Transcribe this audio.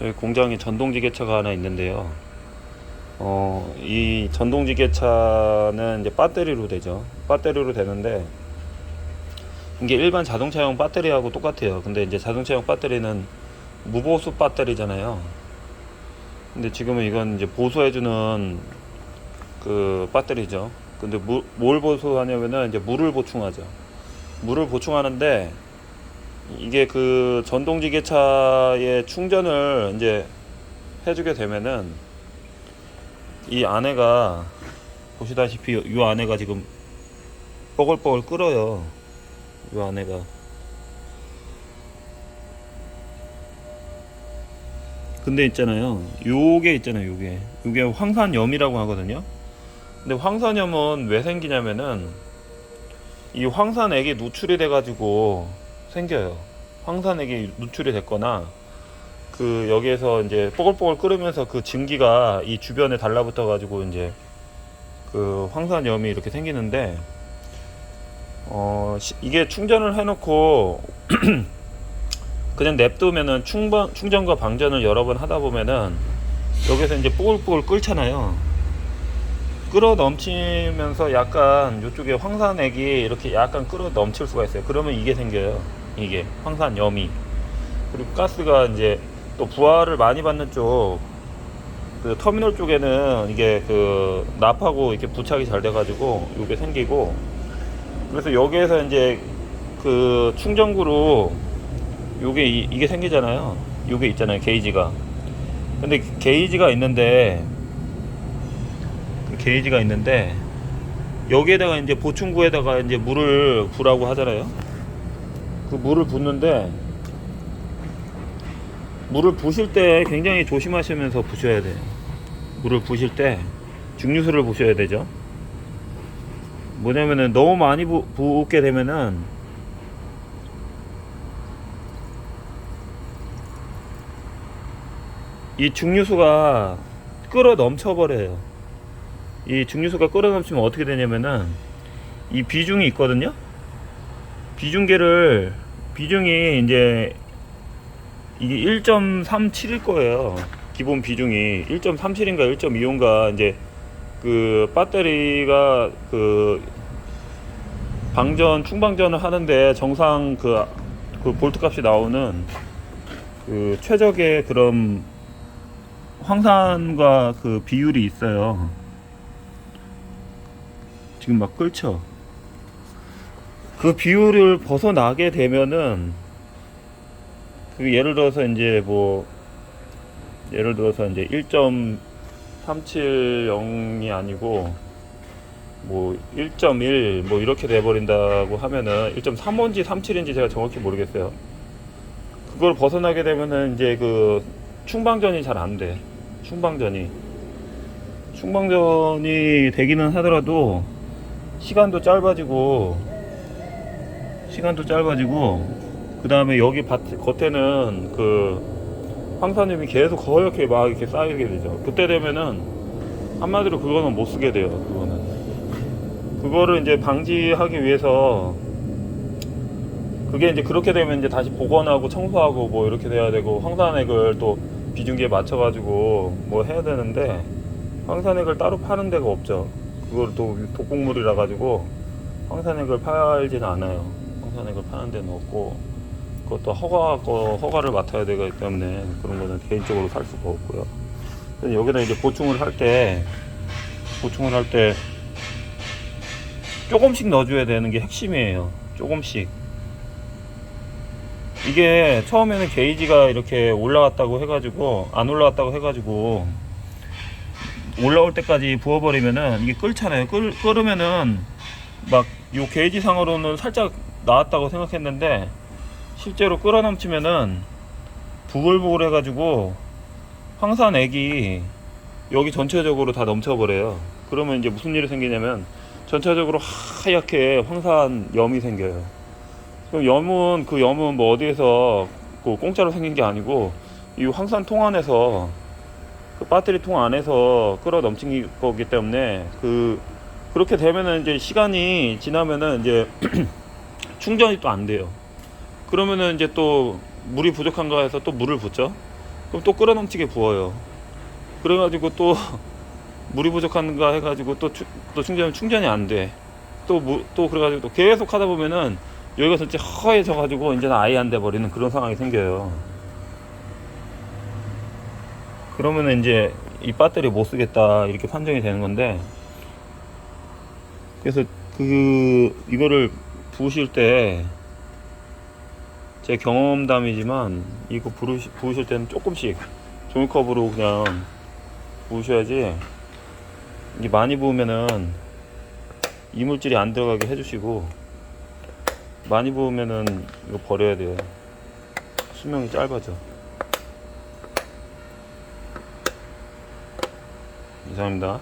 저희 공장에 전동지게차가 하나 있는데요. 어, 이 전동지게차는 이제 배터리로 되죠. 배터리로 되는데 이게 일반 자동차용 배터리하고 똑같아요. 근데 이제 자동차용 배터리는 무보수 배터리잖아요. 근데 지금은 이건 이제 보수해주는 그 배터리죠. 근데 무, 뭘 보수하냐면은 이제 물을 보충하죠. 물을 보충하는데 이게 그 전동지게차의 충전을 이제 해주게 되면은 이 안에가 보시다시피 이 안에가 지금 뻐글뻐글 끓어요. 이 안에가 근데 있잖아요. 요게 있잖아요. 요게 요게 황산염이라고 하거든요. 근데 황산염은 왜 생기냐면은 이 황산액이 누출이 돼 가지고 생겨요. 황산액이 누출이 됐거나 그 여기에서 이제 뽀글뽀글 끓으면서 그 증기가 이 주변에 달라붙어 가지고 이제 그 황산염이 이렇게 생기는데 어 시- 이게 충전을 해놓고 그냥 냅두면은 충전 충전과 방전을 여러 번 하다 보면은 여기서 이제 뽀글뽀글 끓잖아요. 끓어 넘치면서 약간 이쪽에 황산액이 이렇게 약간 끓어 넘칠 수가 있어요. 그러면 이게 생겨요. 이게 황산 염이. 그리고 가스가 이제 또 부하를 많이 받는 쪽, 그 터미널 쪽에는 이게 그 납하고 이렇게 부착이 잘 돼가지고 이게 생기고 그래서 여기에서 이제 그 충전구로 요게 이, 이게 생기잖아요. 요게 있잖아요. 게이지가. 근데 게이지가 있는데 그 게이지가 있는데 여기에다가 이제 보충구에다가 이제 물을 부라고 하잖아요. 그 물을 붓는데 물을 부실 때 굉장히 조심하시면서 부셔야 돼요. 물을 부실 때 증류수를 부셔야 되죠. 뭐냐면은 너무 많이 부, 붓게 되면은 이 증류수가 끓어 넘쳐 버려요. 이 증류수가 끓어 넘치면 어떻게 되냐면은 이 비중이 있거든요. 비중계를 비중이 이제 이게 1.37일 거예요. 기본 비중이 1.37인가 1.25인가 이제 그 배터리가 그 방전 충방전을 하는데 정상 그, 그 볼트 값이 나오는 그 최적의 그런 황산과 그 비율이 있어요. 지금 막 끓죠. 그 비율을 벗어나게 되면은 그 예를 들어서 이제 뭐 예를 들어서 이제 1.370이 아니고 뭐 1.1 뭐 이렇게 돼 버린다고 하면은 1.35인지 37인지 제가 정확히 모르겠어요. 그걸 벗어나게 되면은 이제 그 충방전이 잘 안 돼. 충방전이 충방전이 되기는 하더라도 시간도 짧아지고 시간도 짧아지고 그 다음에 여기 밭 겉에는 그 황산염이 계속 거옇게 막 이렇게 쌓이게 되죠. 그때 되면은 한마디로 그거는 못 쓰게 돼요. 그거는 그거를 이제 방지하기 위해서 그게 이제 그렇게 되면 이제 다시 복원하고 청소하고 뭐 이렇게 돼야 되고 황산액을 또 비중기에 맞춰가지고 뭐 해야 되는데 황산액을 따로 파는 데가 없죠. 그걸 또 독곡물이라 가지고 황산액을 팔지는 않아요. 황산액을 파는 데는 없고 그것도 허가 거 허가를 맡아야 되기 때문에 그런 거는 개인적으로 살 수가 없고요. 여기다 이제 보충을 할 때 보충을 할 때 조금씩 넣어줘야 되는 게 핵심이에요. 조금씩. 이게 처음에는 게이지가 이렇게 올라갔다고 해가지고 안 올라갔다고 해가지고 올라올 때까지 부어버리면은 이게 끓잖아요. 끓, 끓으면은 막 요 게이지 상으로는 살짝 나왔다고 생각했는데 실제로 끓어 넘치면은 부글부글 해가지고 황산 액이 여기 전체적으로 다 넘쳐버려요. 그러면 이제 무슨 일이 생기냐면 전체적으로 하얗게 황산 염이 생겨요. 그럼 염은 그 염은 뭐 어디에서 그 공짜로 생긴 게 아니고 이 황산 통 안에서 그 배터리 통 안에서 끌어 넘친 거기 때문에 그 그렇게 되면은 이제 시간이 지나면은 이제 충전이 또 안 돼요. 그러면은 이제 또 물이 부족한가 해서 또 물을 붓죠. 그럼 또 끓어 넘치게 부어요. 그래가지고 또 물이 부족한가 해가지고 또, 추- 또 충전 충전이 안 돼. 또 무, 또 그래가지고 또 계속 하다 보면은 여기가 전체 허해져가지고 이제는 아예 안 돼 버리는 그런 상황이 생겨요. 그러면은 이제 이 배터리 못 쓰겠다 이렇게 판정이 되는 건데 그래서 그 이거를 부으실 때 제 경험담이지만 이거 부르시, 부으실 때는 조금씩 종이컵으로 그냥 부으셔야지 이게 많이 부으면은 이물질이 안 들어가게 해주시고 많이 부으면은 이거 버려야 돼요. 수명이 짧아져. 이상입니다